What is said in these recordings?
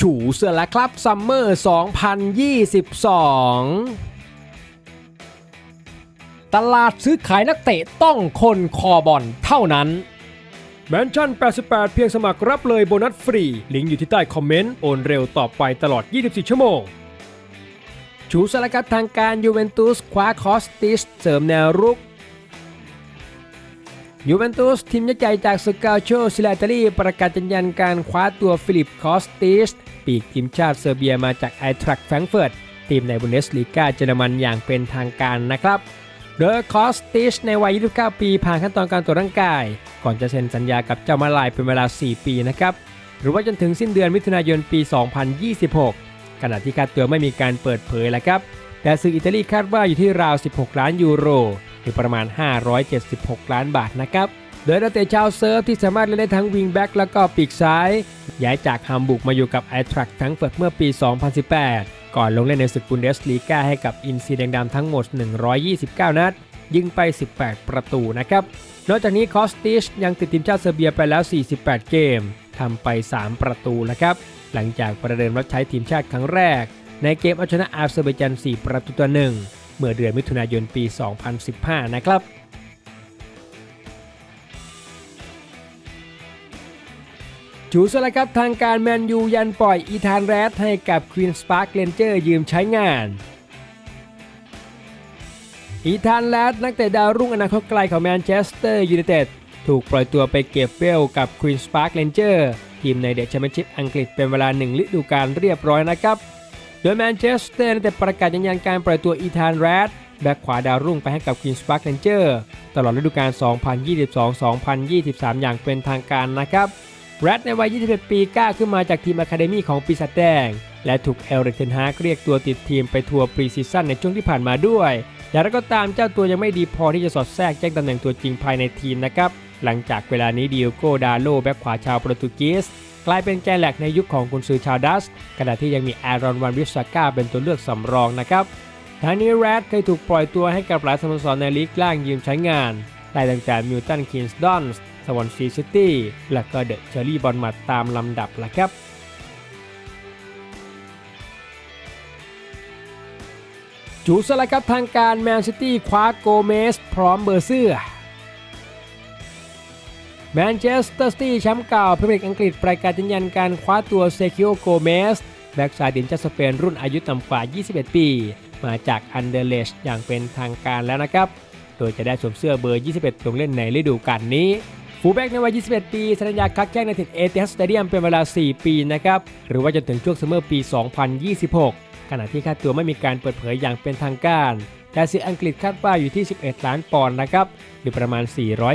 ฉูเสือละครับซัมเมอร์ 2022 ตลาดซื้อขายนักเตะต้องคนคอบอลเท่านั้นแมนชั่น 88 เพียงสมัครรับเลยโบนัสฟรี ลิงก์อยู่ที่ใต้คอมเมนต์ โอนเร็วตอบไปตลอด 24 ชั่วโมง ชูสารกัดทางการยูเวนตุสคว้าคอสติสเสริมแนวรุก ยูเวนตุสทีมยักษ์ใหญ่จากสกาโชซิลาตาลีประกาศยืนยันการคว้าตัวฟิลิปคอสติส ปีกทีมชาติเซอร์เบียมาจากไอทรักแฟรงเฟิร์ตทีมในบุนเดสลีกาเยอรมันอย่างเป็นทางการนะครับโดยคอสติชในวัย 29 ปี ผ่านขั้นตอนการตรวจร่างกาย ก่อนจะเซ็นสัญญากับเจ้ามาลายเป็นเวลา 4 ปีนะครับ หรือว่าจนถึงสิ้นเดือนมิถุนายนปี 2026 ขณะที่ค่าตัวไม่มีการเปิดเผยแล้วครับ แต่สื่ออิตาลีคาดว่าอยู่ที่ราว 16 ล้านยูโร หรือประมาณ 576 ล้านบาทนะครับ โดยนักเตะชาวเซิร์ฟที่สามารถเล่นได้ทั้งวิงแบ็กแล้วก็ปีกซ้าย ย้ายจากฮัมบุกมาอยู่กับไอทรักแฟรงก์เฟิร์ตเมื่อปี 2018 ก่อนลงเล่นในศึกบุนเดสลีกาให้กับอินซีแดงดำทั้งหมด 129 นัด ยิงไป 18 ประตูนะครับ นอกจากนี้คอสติชยังติดทีมชาติเซอร์เบียไปแล้ว 48 เกมทำไป 3 ประตูนะครับ หลังจากประเดิมรับใช้ทีมชาติครั้งแรก ในเกมเอาชนะอาเซอร์ไบจัน4 ประตูต่อหนึ่ง เมื่อเดือนมิถุนายนปี 2015 นะครับจูสละครับทางการแมนยูยันปล่อยอีธานแรดให้กับควีนสปาร์ r เ n นเจอร์ยืมใช้งาน อีธานแรดนักเตะดาวรุ่งอนาคตไกลของแมนเชสเตอร์ยูไนเต็ดถูกปล่อยตัวไปเก็บเวลกับควีนสปาร์ r เ n นเจอร์ทีมในเดชแชมเปี้ยนชิพอังกฤษเป็นเวลาหนึ่งฤดูกาลเรียบร้อยนะครับ โดยแมนเชสเตอร์ได้ประกาศยืนยันการปล่อยตัวอีธานแรดแบ็คขวาดาวรุ่งไปให้กับควีนสปาร์ r เ n นเจอร์ตลอดฤดูกาล 2022-2023 อย่างเป็นทางการนะครับ แรดในวัย 21 ปีก้าขึ้นมาจากทีมอะคาเดมี่ของปีศาจแดง และถูกเอลเรกเทนฮากเรียกตัวติดทีมไปทัวร์ปรีซีซั่นในช่วงที่ผ่านมาด้วย อย่างไรก็ตามเจ้าตัวยังไม่ดีพอที่จะสอดแทรกแจ้งตำแหน่งตัวจริงภายในทีมนะครับ หลังจากเวลานี้ดิโอโกดาโลแบ็คขวาชาวโปรตุเกส กลายเป็นแกนแหลกในยุคของกุนซือชาวดัสขณะที่ยังมีแอรอนวันวิสซาก้าเป็นตัวเลือกสำรองนะครับทางนี้แรดเคยถูกปล่อยตัวให้กับหลายสโมสรในลีกล่างยืมใช้งานได้ตั้งแต่มิลตันคินส์ดอนส์สวอนซีซิตี้และก็เดอะเชอรี่บอลมัดตามลำดับละครับจูสละครับทางการแมนซิตี้คว้าโกเมส พร้อมเบอร์เสื้อ แมนเชสเตอร์ซิตี้แชมป์เก่าพรีเมียร์ลีกอังกฤษประกาศยืนยันการคว้าตัวเซคิโอโกเมสแบ็กซ้ายดินชาติสเปนรุ่นอายุต่ำกว่า 21 ปี มาจากอันเดอร์เลชอย่างเป็นทางการแล้วนะครับ โดยจะได้สวมเสื้อเบอร์ 21 ลงเล่นในฤดูกาลนี้ ฟูแบ็กในวัย 21 ปีสัญญาคักแข้งในถิ่นเอเ h สเตเดียมเป็นเวลา 4 ปีนะครับ หรือว่าจนถึงช่วงซัมเมอร์ปี 2026 ขณะที่ค่าตัวไม่มีการเปิดเผยอย่างเป็นทางการแต่สื่ออังกฤษคาดว่าอยู่ที่ 11 ล้านปอนด์นะครับ หรือประมาณ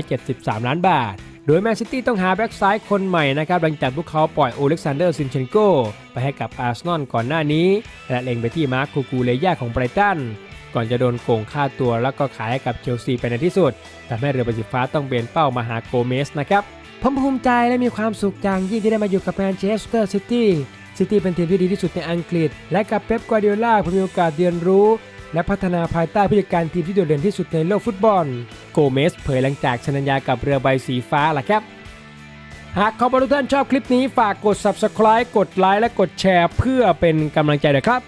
473 ล้านบาท โดยแมนซิตี้ต้องหาแบ็กซ้ายคนใหม่นะครับหลังจากพวกเขาปล่อยโอเล็กซานเดอร์ซินเชนโกไปให้กับอาร์เซนอลก่อนหน้านี้ และเล็งไปที่มาร์คคูกูเลย่าของไบรตันก่อนจะโดนโกงค่าตัวแล้วก็ขายให้กับเชลซีไปในที่สุดทำให้เรือใบสีฟ้าต้องเบนเป้ามาหาโกเมสนะครับผมภูมิใจและมีความสุขอย่างยิ่งที่ได้มาอยู่กับแมนเชสเตอร์ซิตี้ซิตี้เป็นทีมที่ดีที่สุดในอังกฤษ และกับเป๊ปกวาร์ดิโอลาผมมีโอกาสเรียนรู้ และพัฒนาภายใต้ผู้จัดการทีมที่โดดเด่นที่สุดในโลกฟุตบอล โกเมสเผยหลังจากสัญญากับเรือใบสีฟ้าล่ะครับ หากขอบคุณทุกท่านชอบคลิปนี้ฝากกด subscribe กดไลค์และกดแชร์เพื่อเป็นกำลังใจด้วยครับ